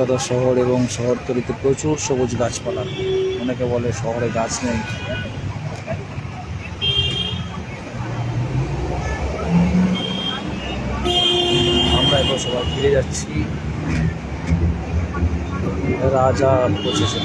কলকাতা শহর এবং শহরতলিতে প্রচুর সবুজ গাছপালা। অনেকে বলে শহরে গাছ নেই। আমরা এবার সবাই ফিরে যাচ্ছি। রাজা পঁচিশে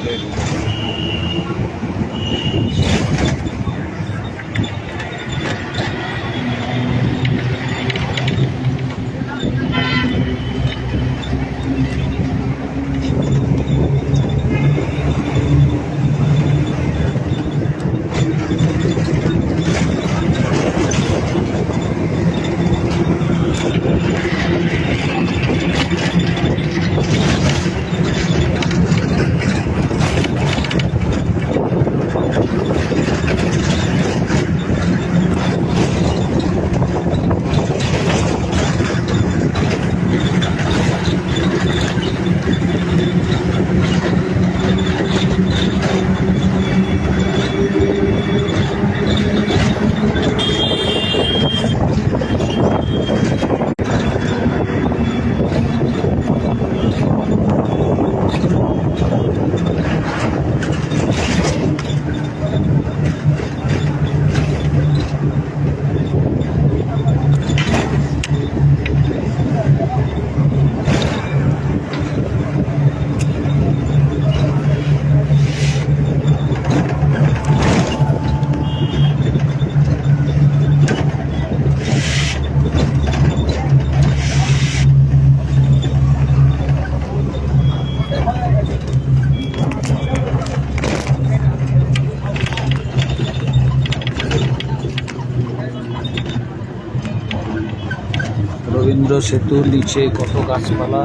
সেতুর নিচে কত গাছপালা।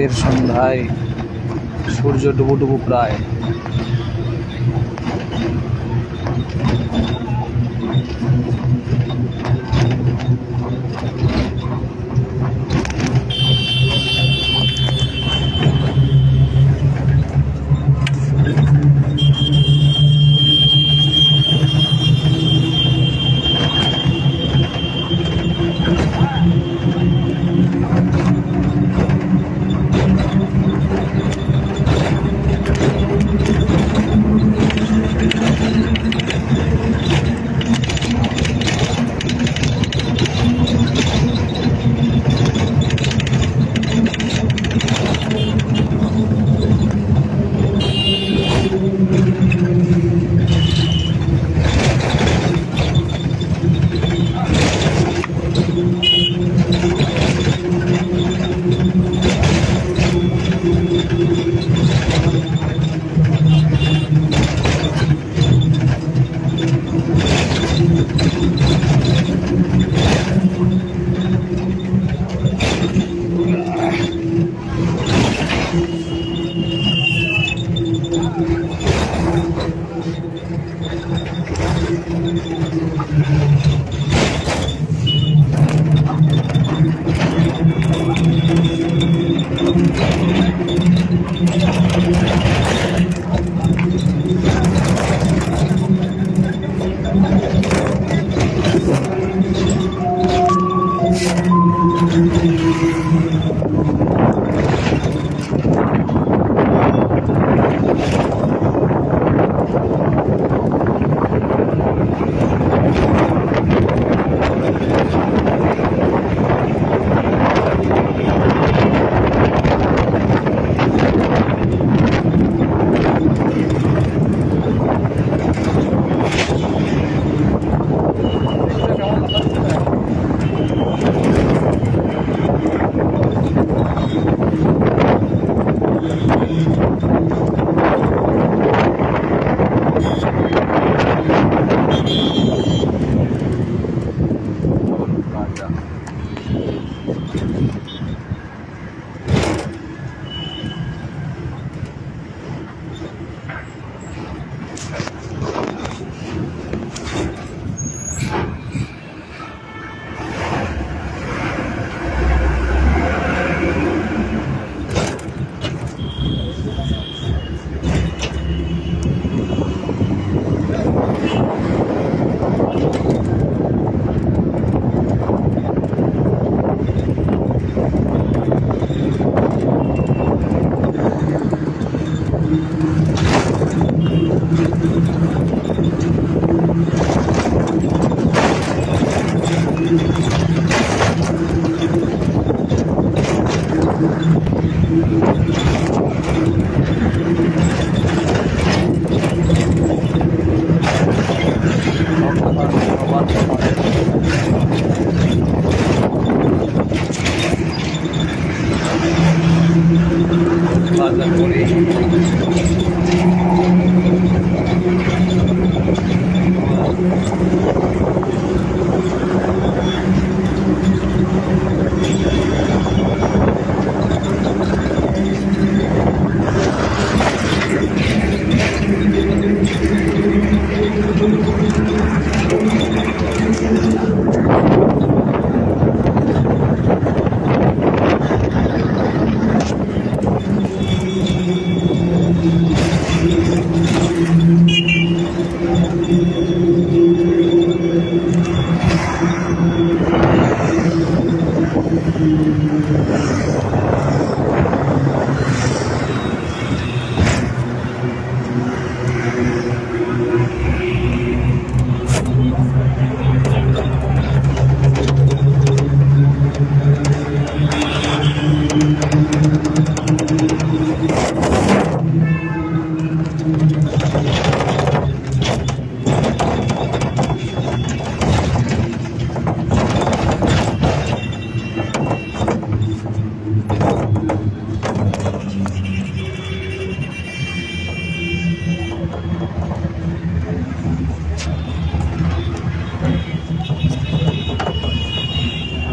শীতের সন্ধ্যায় সূর্য ডুবু ডুবু প্রায়।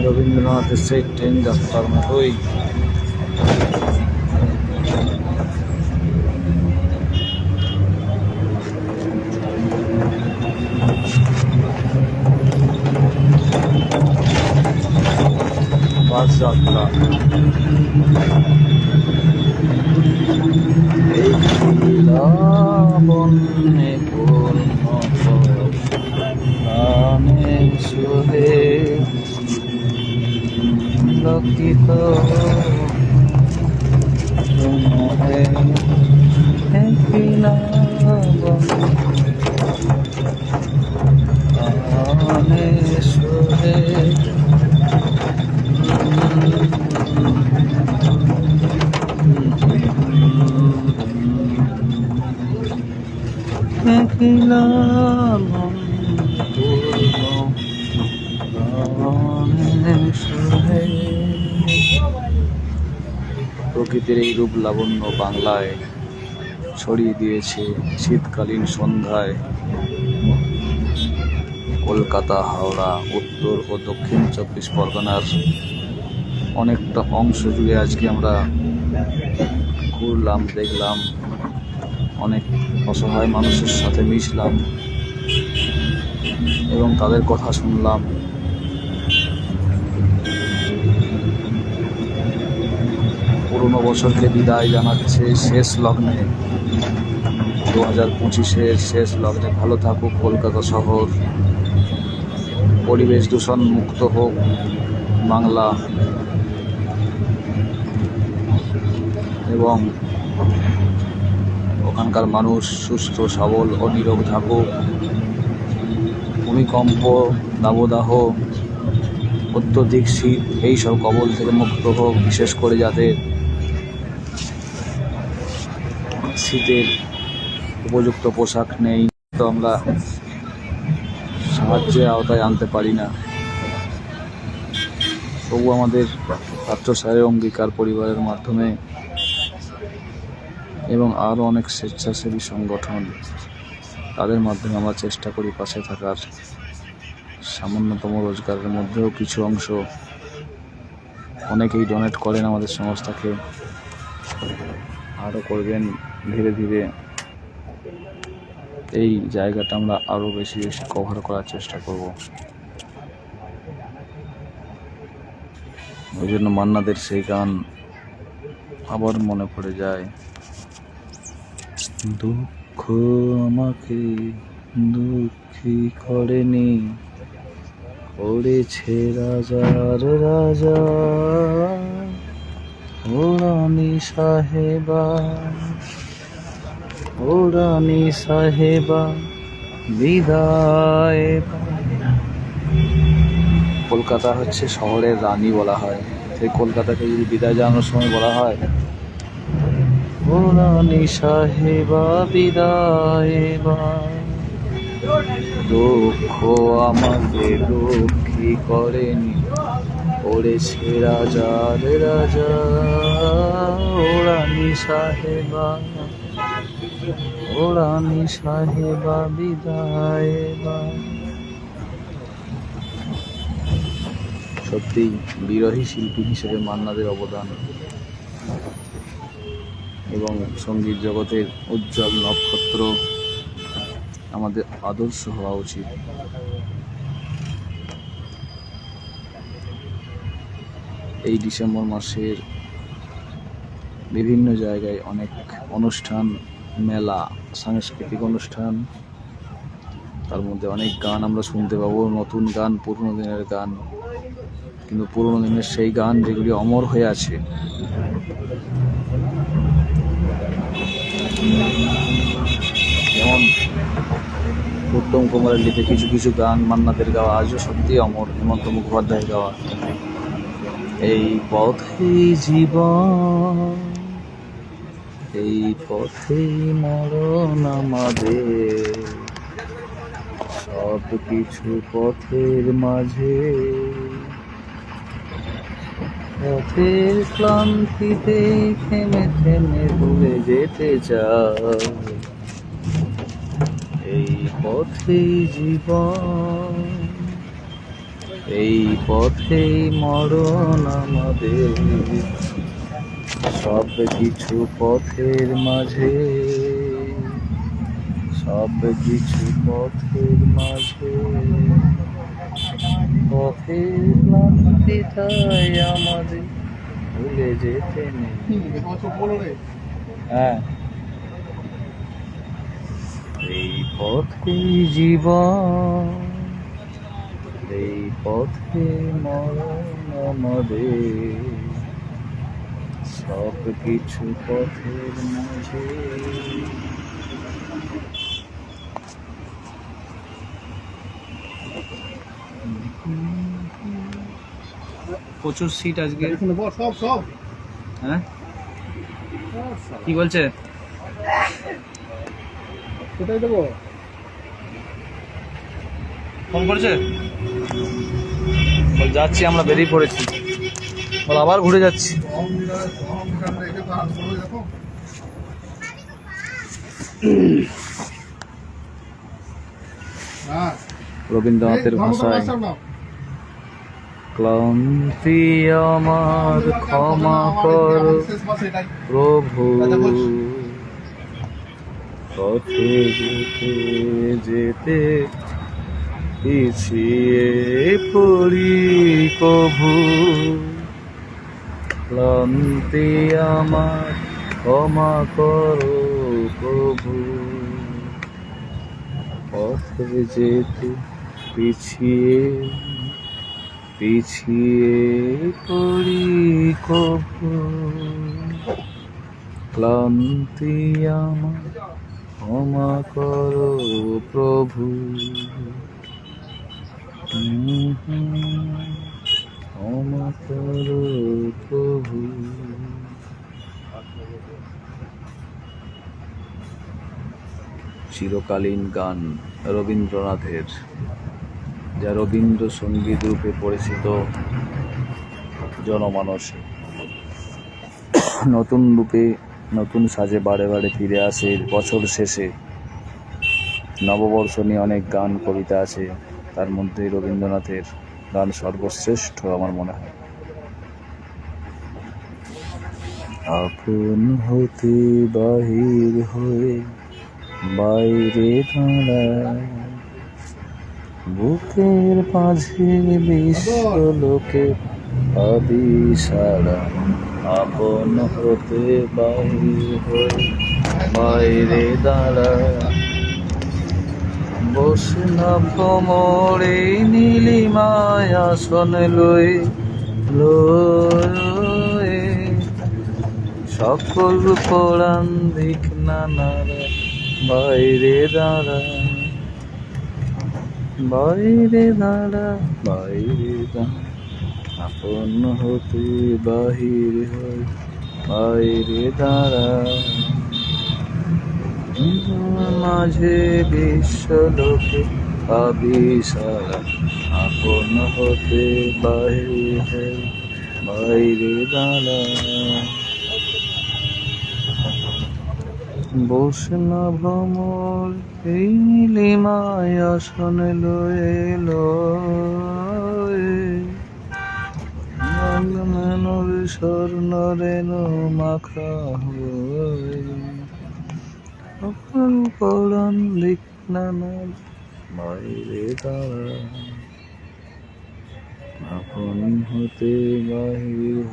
রবীন্দ্রনাথের সেই ট্রেন যাত্রার মতোই বাস যাত্রা প্রকৃতির এই রূপ লাবণ্য বাংলায় ছড়িয়ে দিয়েছে শীতকালীন সন্ধ্যায়। কলকাতা, হাওড়া, উত্তর ও দক্ষিণ চব্বিশ পরগনার অনেকটা অংশ জুড়ে আজকে আমরা ঘুরলাম, দেখলাম, অনেক অসহায় মানুষের সাথে মিশলাম এবং তাদের কথা শুনলাম। পুরনো বছরকে বিদায় জানাচ্ছে শেষ লগ্নে। দু হাজার পঁচিশের শেষ লগ্নে ভালো থাকুক কলকাতা শহর। পরিবেশ দূষণ মুক্ত হোক বাংলা। এবং ওখানকার মানুষ সুস্থ, সবল ও নিরোগ থাকুক। ভূমিকম্প, দাবদাহ, অত্যধিক শীত, এইসব কবল থেকে মুক্ত হোক, বিশেষ করে যাতে শীতের উপযুক্ত পোশাক নেই, তো আমরা সাহায্যের আওতায় আনতে পারি না। তবু আমাদের ছাত্র সাহের অঙ্গীকার পরিবারের মাধ্যমে এবং আরও অনেক স্বেচ্ছাসেবী সংগঠন, তাদের মাধ্যমে আমরা চেষ্টা করি পাশে থাকার। সামান্যতম রোজগারের মধ্যেও কিছু অংশ অনেকেই ডোনেট করেন আমাদের সংস্থাকে। আরও করবেন ধীরে ধীরে এই জায়গাটা আমরা আরও বেশি বেশি কভার করার চেষ্টা করব। ওই জন্য মান্নাদের সেই গান আবার মনে পড়ে যায়। দুঃখ আমাকে দুঃখী করেনি, করেছে রাজার রাজা। ও রানী সাহেবা ও রানী সাহেবা, বিদায়। কলকাতা হচ্ছে শহরের রানী বলা হয়। সেই কলকাতাকে যদি বিদায় জানানোর সময় বলা হয়। ও রানী সাহেবা, বিদায় দুঃখ আমাকে দুঃখী করেনি। ওরেছে রাজার রাজা, ওরানি সাহেবা ওরানি সাহেবা বিদায় বা। সত্যি বিরোহী শিল্পী হিসেবে মান্নাদের অবদান এবং সংগীত জগতের উজ্জ্বল নক্ষত্র আমাদের আদর্শ হওয়া উচিত। এই ডিসেম্বর মাসের বিভিন্ন জায়গায় অনেক অনুষ্ঠান, মেলা, সাংস্কৃতিক অনুষ্ঠান। তার মধ্যে অনেক গান আমরা শুনতে পাবো, নতুন গান, পুরনো দিনের গান। কিন্তু পুরনো দিনের সেই গান যেগুলি অমর হয়ে আছে। যেমন উত্তম কুমারের লিখে কিছু কিছু গান মান্নাদের গাওয়া, আজও সত্যি অমর, হেমন্ত মুখোপাধ্যায়ের গাওয়া। এই পথে জীবন, এই পথে মরণ আমাদের। সব কিছু পথের মাঝে, পথের ক্লান্তিতে থেমে থেমে ভুলে যেতে চাই। এই পথে জীবন এই পথেই মরণ আমাদের। সব কিছু পথের মাঝে। সব কিছু পথের মাঝে। পথের ক্লান্তি তাই আমাদের ভুলে যেতে নেই। হ্যাঁ। এই পথেই জীবন এই পথে মরণ আমাদের। সব কিছু পথের মাঝে। প্রচুর সিট আজকে। সব সব। হ্যাঁ? কি বলছে? কোথায় দেবো ফোন করেছে? বল যাচ্ছি আমরা বেরিয়ে পড়েছি। বল আবার ঘুরে যাচ্ছি। রবীন্দ্রনাথের ভাষায় ক্লান্তি আমার ক্ষমা কর প্রভু। পথে যেতে যেতে পিছিয়ে পড়ি কভু। ক্লান্তি আমার ক্ষমা করো প্রভু। পথে যেতে পিছিয়ে পিছিয়ে পড়ি কভু। ক্লান্তি আমার ক্ষমা করো প্রভু। চিরকালীন গান রবীন্দ্রনাথের, যা রবীন্দ্রসঙ্গীত রূপে পরিচিত জনমানসে। নতুন রূপে নতুন সাজে বারে বারে ফিরে আসে বছর শেষে। নববর্ষ নিয়ে অনেক গান কবিতা আছে তার মধ্যে রবীন্দ্রনাথের গান সর্বশ্রেষ্ঠ আমার মনে হয়। আপন হতে বাহির হয়ে বাইরে দাঁড়ায়, বুকের মাঝে বিশ্বলোকে আদি সারা। আপন হতে বাহির হয়ে বাইরে দাঁড়ায় না ভ্রমরে নীলিমায় আসন লই সকল পরাণ দিক নানারা বাইরে দাঁড়া বাইরে দাঁড়া বাইরে দাঁড়া। আপন হতে বাহির হয় বাইরে দাঁড়া। মাঝে বিশ্বলোকে আবিসারা আপন হতে বাইরে বাইরে দাঁড়া বসন ভ্রমর এই নীলিমায় আসন লয়ে রঙমনোর স্বর্ণ রেণু মাখা হয়ে অপর পড়ন লিখনানা বাইরে দাঁড়া আপন হতে বাহির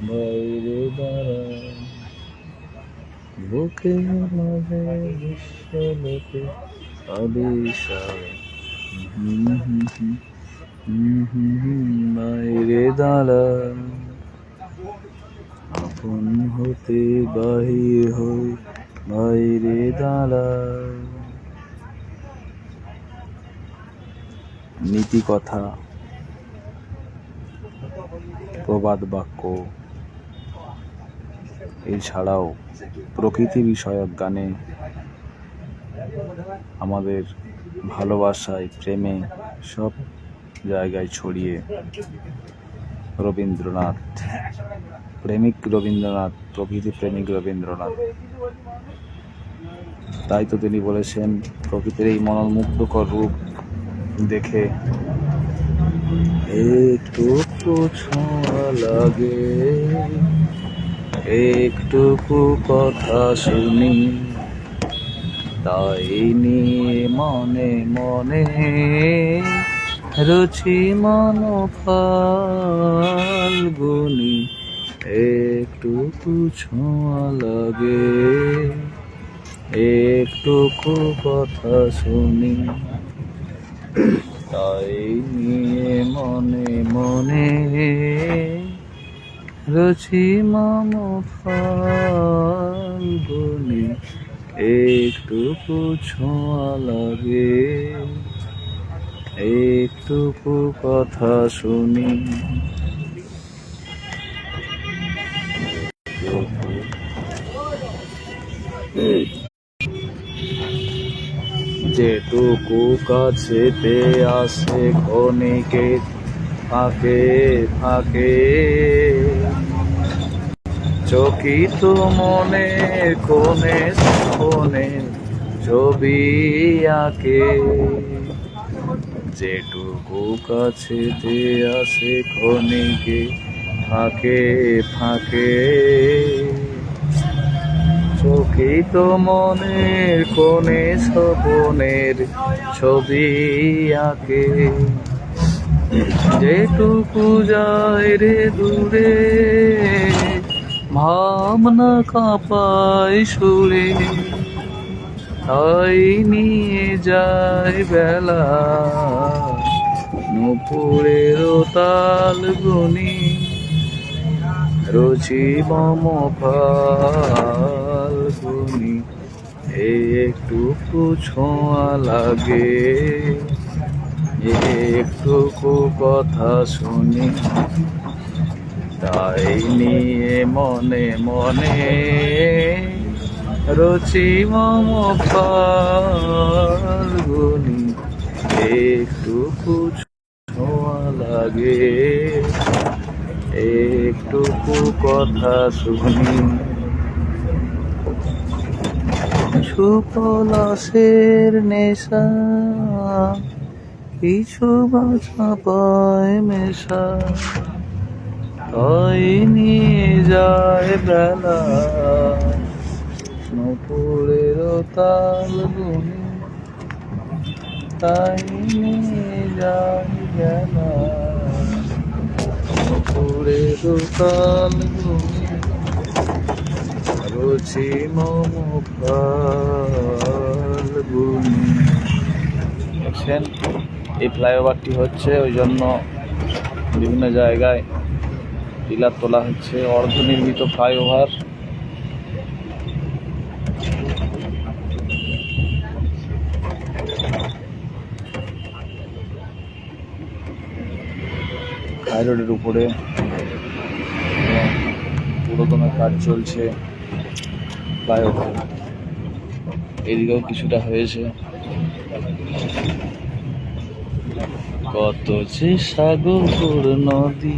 বাইরে দাঁড়া বুকে মাঝে হুম হুম হুম বাইরে দাঁড়া আপন হতে বাহির হই বাইরে দাঁড়া নীতি কথা, প্রবাদ বাক্য, এছাড়াও প্রকৃতি বিষয়ক গানে আমাদের ভালোবাসায়, প্রেমে সব জায়গায় ছড়িয়ে রবীন্দ্রনাথ প্রেমিক রবীন্দ্রনাথ প্রকৃতি প্রেমিক রবীন্দ্রনাথ। তাই তো তিনি বলেছেন, প্রকৃতির এই মনোমুগ্ধকর রূপ দেখে একটু লাগে। একটুকু কথা শুনি, তাই নিয়ে মনে মনে রুচি মন ফাল্গুনি একটুকু ছোঁয়া লাগে। একটুকু কথা শুনি। তাই নিয়ে মনে মনে রুচি মম ফাল্গুনি। একটুকু ছোঁয়া লাগে। একটুকু কথা শুনি। যেটুকু কাছেতে আসে ক্ষণিকে ফাঁকে ফাঁকে চকিত মনে কোনে কোনে ছবি আঁকে। যেটুকু কাছেতে আসে ক্ষণিকে ফাঁকে ফাঁকে। চকিত মনের কোণে স্বপনের ছবি আঁকে। যেটুকু যায় রে দূরে ভাবনা কাঁপায় সুরে। তাই নিয়ে যায় বেলা, নুপুরের তাল গুনি। রুচি মম ফাল্গুনি একটুকু ছোঁয়া লাগে। একটুকু কথা শুনি, তাই নিয়ে মনে মনে রুচি মম ফাল্গুনি একটুকু ছোঁয়া লাগে। একটুকু কথা শুনি। সুপলাসের নেশা, কিছু বাছা পায় মেশা। তাই নিয়ে যায় বেলা। নপুরের তাল গুনি, তাই নিয়ে যায় বেলা। রুচি মম দেখছেন, এই ফ্লাইওভারটি হচ্ছে, ওই জন্য বিভিন্ন জায়গায় পিলার তোলা হচ্ছে, অর্ধনির্মিত ফ্লাইওভার। হাই রোডের উপরে পুরোদমে কাজ চলছে। ফ্লাইওভার এদিকেও কিছুটা হয়েছে। কত যে সাগর নদী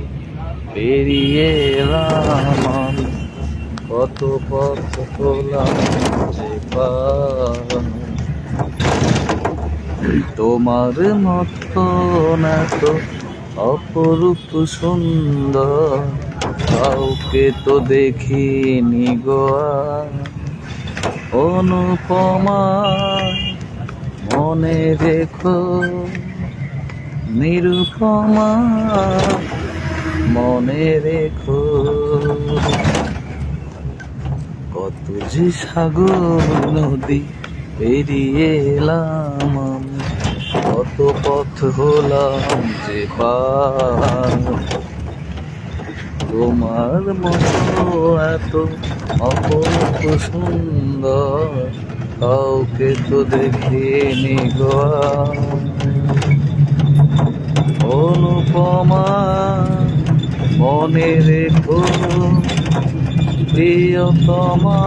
পেরিয়ে এলাম কত পথ হলাম যে তোমার মতো অপরূপ সুন্দর কাউকে তো দেখিনি গোয়া অনুপমা, মনে রেখো, নিরুপমা, মনে রেখো। কত যে সাগর নদী পেরিয়ে এলাম কত পথ হলাম যে পার। তোমার মতো এত অপরূপ সুন্দর কাউকে তো দেখিনি গো। অনুপমা, মনে রেখো, প্রিয়তমা,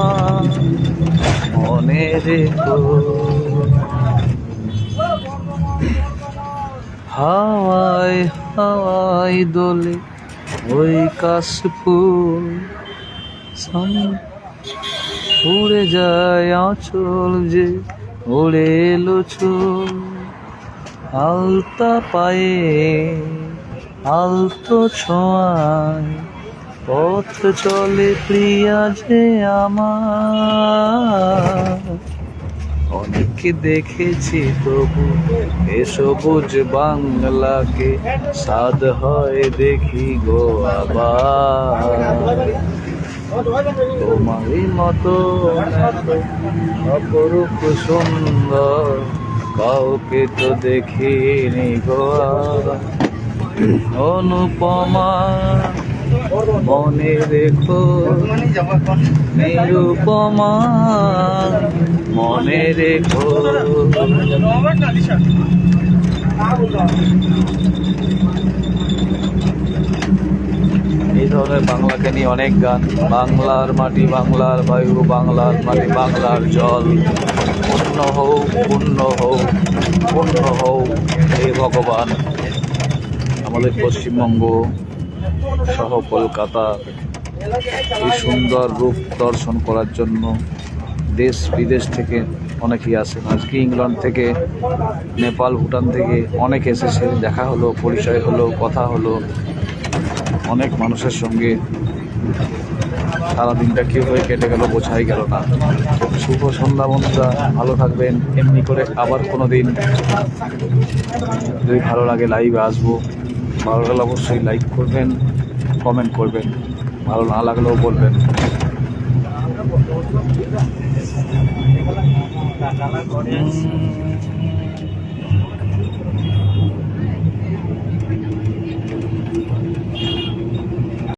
মনে রেখো হাওয়ায় হাওয়ায় দোলে ওই কাশ ফুল উড়ে যায় আঁচল যে উড়ে এলো আলতা পায়ে, আলতো ছোঁয়ায় পথ চলে প্রিয়া যে আমার। অনেক দেখেছি তবু এ সবুজ বাংলাকে সাদ হয় দেখি গো আবার তোমারই মতো অপরূপ সুন্দর, কাউকে তো দেখিনি গো। অনুপমা মনে রেখো নিরুপমা, মনে রেখো। এই ধরনের বাংলাকে নিয়ে অনেক গান। বাংলার মাটি বাংলার বায়ু, বাংলার মাটি বাংলার জল। পূর্ণ হোক পূর্ণ হোক পূর্ণ হোক হে ভগবান। আমাদের পশ্চিমবঙ্গ সহ কলকাতা এই সুন্দর রূপ দর্শন করার জন্য দেশ, বিদেশ থেকে অনেকেই আসেন। আজকে ইংল্যান্ড থেকে, নেপাল, ভুটান থেকে অনেক এসেছে। দেখা হলো, পরিচয় হলো, কথা হলো। অনেক মানুষের সঙ্গে সারাদিনটা কীভাবে কেটে গেল, বোঝাই গেল না। শুভ সন্ধ্যা বন্ধুরা, ভালো থাকবেন। এমনি করে আবার কোনো দিন যদি ভালো লাগে লাইভে আসব। ভালো লাগলে অবশ্যই লাইক করবেন কমেন্ট করবেন ভালো না লাগলেও বলবেন